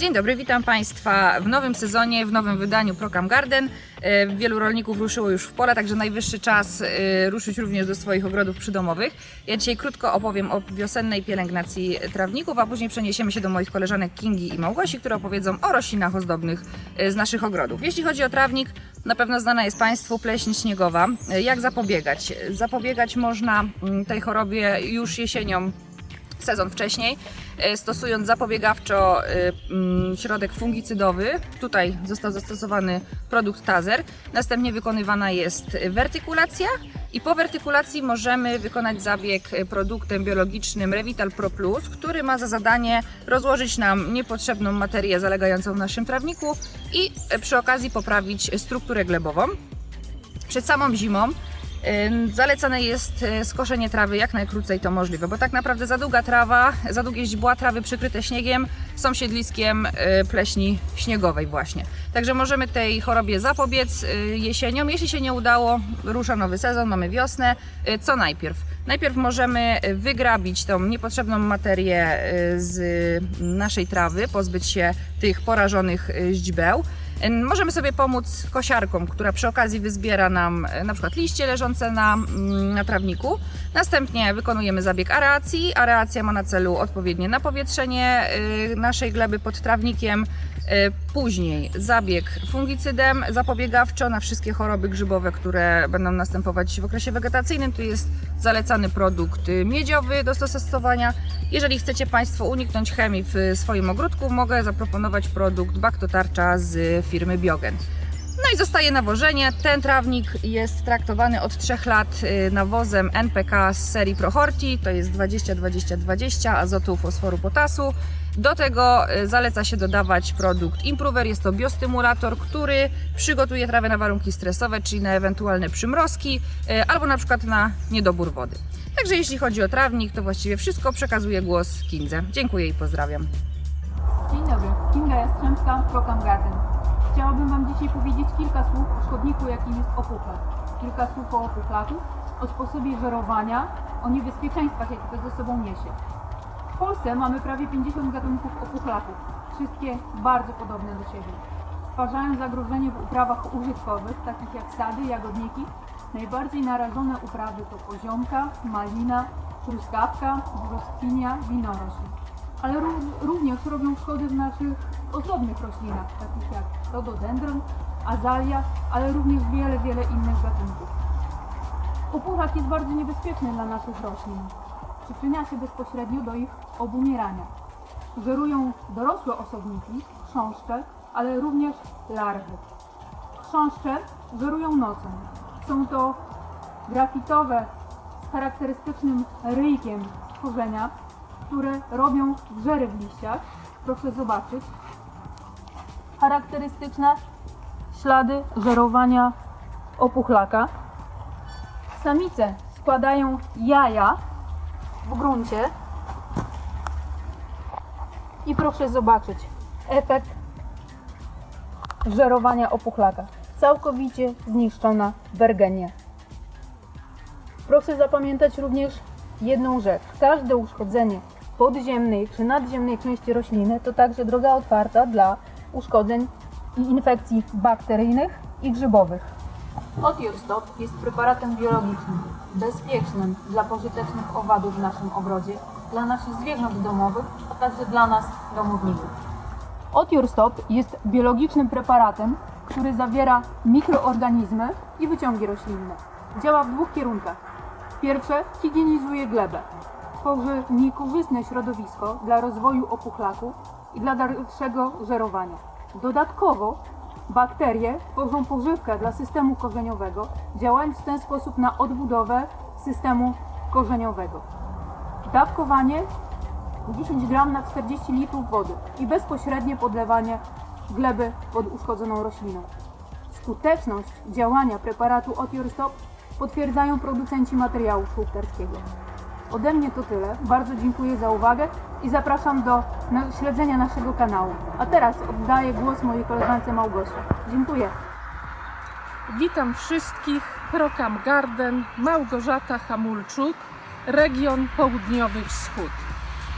Dzień dobry, witam Państwa w nowym sezonie, w nowym wydaniu Procam Garden. E, Wielu rolników ruszyło już w pole, także najwyższy czas e, ruszyć również do swoich ogrodów przydomowych. Ja dzisiaj krótko opowiem o wiosennej pielęgnacji trawników, a później przeniesiemy się do moich koleżanek Kingi i Małgosi, które opowiedzą o roślinach ozdobnych e, z naszych ogrodów. Jeśli chodzi o trawnik, na pewno znana jest Państwu pleśń śniegowa. Jak zapobiegać? Zapobiegać można mm, tej chorobie już jesienią sezon wcześniej, e, stosując zapobiegawczo e, mm, środek fungicydowy. Tutaj został zastosowany produkt Tazer. Następnie wykonywana jest wertykulacja i po wertykulacji możemy wykonać zabieg produktem biologicznym Revital Pro Plus, który ma za zadanie rozłożyć nam niepotrzebną materię zalegającą w naszym trawniku i przy okazji poprawić strukturę glebową. Przed samą zimą Zalecane jest e, skoszenie trawy jak najkrócej to możliwe, bo tak naprawdę za długa trawa, za długie źdźbła trawy przykryte śniegiem są siedliskiem e, pleśni śniegowej właśnie. Także możemy tej chorobie zapobiec e, jesienią. Jeśli się nie udało, rusza nowy sezon, mamy wiosnę. Co najpierw? Najpierw możemy wygrabić tą niepotrzebną materię z naszej trawy, pozbyć się tych porażonych źdźbeł. Możemy sobie pomóc kosiarką, która przy okazji wyzbiera nam e, na przykład liście leżące na, mm, na trawniku. Następnie wykonujemy zabieg areacji. Areacja ma na celu odpowiednie napowietrzenie y, naszej gleby pod trawnikiem. Y, Później zabieg fungicydem zapobiegawczo na wszystkie choroby grzybowe, które będą następować w okresie wegetacyjnym. Tu jest zalecany produkt miedziowy do stosowania. Jeżeli chcecie Państwo uniknąć chemii w swoim ogródku, mogę zaproponować produkt Baktotarcza z firmy Biogen. No i zostaje nawożenie. Ten trawnik jest traktowany od 3 lat y, nawozem NPK z serii Prohorti, to jest 20-20-20 azotu, fosforu, potasu. Do tego y, zaleca się dodawać produkt Improver, jest to biostymulator, który przygotuje trawę na warunki stresowe, czyli na ewentualne przymrozki y, albo na przykład na niedobór wody. Także jeśli chodzi o trawnik, to właściwie wszystko. Przekazuję głos Kindze. Dziękuję i pozdrawiam. Dzień dobry, Kinga Jastrzębska, Procam Garden. Chciałabym Wam dzisiaj powiedzieć kilka słów o szkodniku, jakim jest opuchlak. Kilka słów o opuchlaku, o sposobie żerowania, o niebezpieczeństwach, jakie to ze sobą niesie. W Polsce mamy prawie 50 gatunków opuchlaków, wszystkie bardzo podobne do siebie. Stwarzają zagrożenie w uprawach użytkowych, takich jak sady, jagodniki. Najbardziej narażone uprawy to poziomka, malina, truskawka, brzoskwinia, winorośl ale ró- również robią szkody w naszych ozdobnych roślinach, takich jak rododendron, azalia, ale również wiele, wiele innych gatunków. Opuchak jest bardzo niebezpieczny dla naszych roślin. Przyczynia się bezpośrednio do ich obumierania. Żerują dorosłe osobniki, chrząszcze, ale również larwy. Chrząszcze żerują nocą. Są to grafitowe z charakterystycznym ryjkiem tworzenia, które robią wrzery w liściach. Proszę zobaczyć. Charakterystyczne ślady żerowania opuchlaka. Samice składają jaja w gruncie. I proszę zobaczyć efekt żerowania opuchlaka. Całkowicie zniszczona bergenia. Proszę zapamiętać również jedną rzecz. Każde uszkodzenie podziemnej czy nadziemnej części rośliny to także droga otwarta dla uszkodzeń i infekcji bakteryjnych i grzybowych. Otiostop jest preparatem biologicznym, bezpiecznym dla pożytecznych owadów w naszym ogrodzie, dla naszych zwierząt domowych, a także dla nas, domowników. Otiostop jest biologicznym preparatem, który zawiera mikroorganizmy i wyciągi roślinne. Działa w dwóch kierunkach. Pierwsze, higienizuje glebę. Tworzy niekorzystne środowisko dla rozwoju opuchlaku i dla dalszego żerowania. Dodatkowo bakterie tworzą pożywkę dla systemu korzeniowego, działając w ten sposób na odbudowę systemu korzeniowego. Dawkowanie 10 gram na 40 litrów wody i bezpośrednie podlewanie gleby pod uszkodzoną rośliną. Skuteczność działania preparatu Otiorstop potwierdzają producenci materiału szkółkarskiego. Ode mnie to tyle. Bardzo dziękuję za uwagę i zapraszam do śledzenia naszego kanału. A teraz oddaję głos mojej koleżance Małgosi. Dziękuję. Witam wszystkich. Prokam Garden, Małgorzata Hamulczuk, region Południowy Wschód.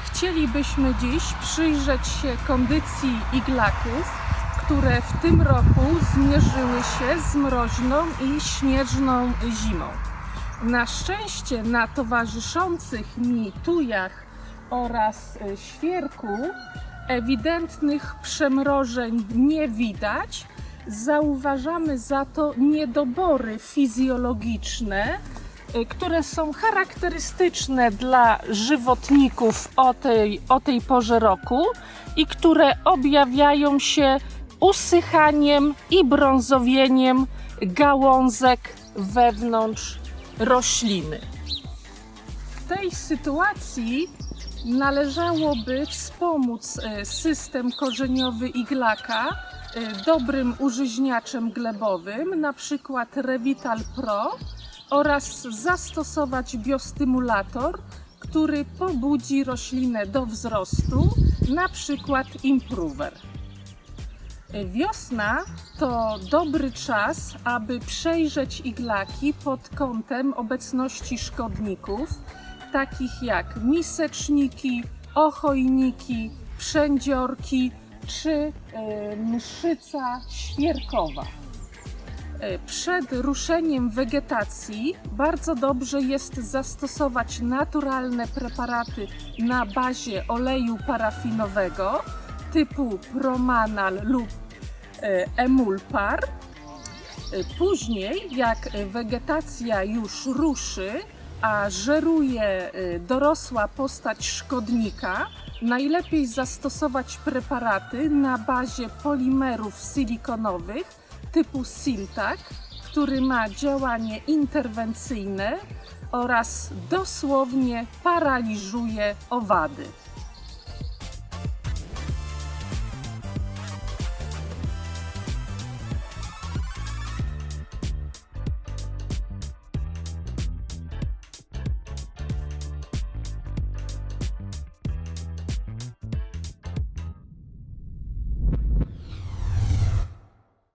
Chcielibyśmy dziś przyjrzeć się kondycji iglaków, które w tym roku zmierzyły się z mroźną i śnieżną zimą. Na szczęście na towarzyszących mi tujach oraz y, świerku ewidentnych przemrożeń nie widać. Zauważamy za to niedobory fizjologiczne, y, które są charakterystyczne dla żywotników o tej, o tej porze roku i które objawiają się usychaniem i brązowieniem gałązek wewnątrz rośliny. W tej sytuacji należałoby wspomóc e, system korzeniowy iglaka e, dobrym użyźniaczem glebowym, na przykład Revital Pro oraz zastosować biostymulator, który pobudzi roślinę do wzrostu, na przykład Improver. Wiosna to dobry czas, aby przejrzeć iglaki pod kątem obecności szkodników, takich jak miseczniki, ochojniki, przędziorki czy e, mszyca świerkowa. E, Przed ruszeniem wegetacji bardzo dobrze jest zastosować naturalne preparaty na bazie oleju parafinowego typu Promanal lub e, Emulpar. Później, jak wegetacja już ruszy, a żeruje e, dorosła postać szkodnika, najlepiej zastosować preparaty na bazie polimerów silikonowych typu Siltak, który ma działanie interwencyjne oraz dosłownie paraliżuje owady.